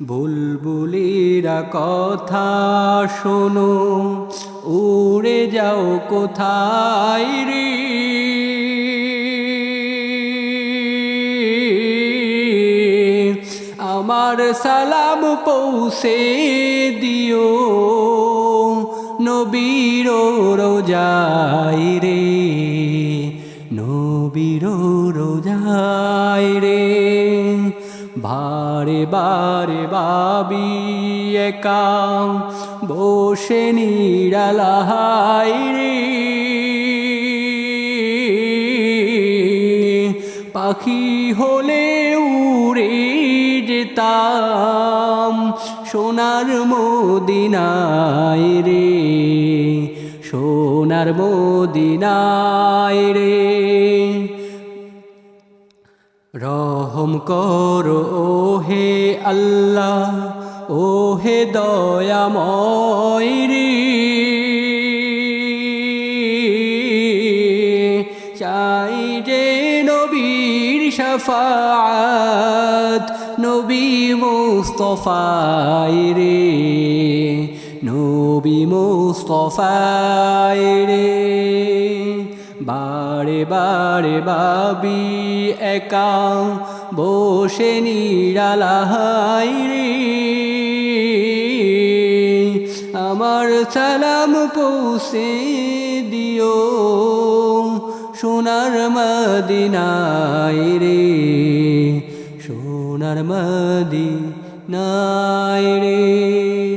বুলবুলিরা কথা শোনো, উড়ে যাও কোথায় রে? আমার সালাম পৌঁছে দিও, নবীর রোজাই রে, নবীর রোজাই রে। বারে বারে বাবি একা, বসে নিরালাই রে। পাখি হলে উড়ে যেতাম, সোনার মদিনায় রে, সোনার মদিনায় রে। রহম করো ও হে আল্লাহ ও হে দয়াময়। রে চাই যে নবীর শফাত নবী মুস্তফাই রে, নবী মুস্তফাই রে। বারে বারে বাবি একা বসে নিরালাই রে। আমার সালাম পৌঁছে দিও সোনার মদিনায় রে, সোনার মদিনায় রে।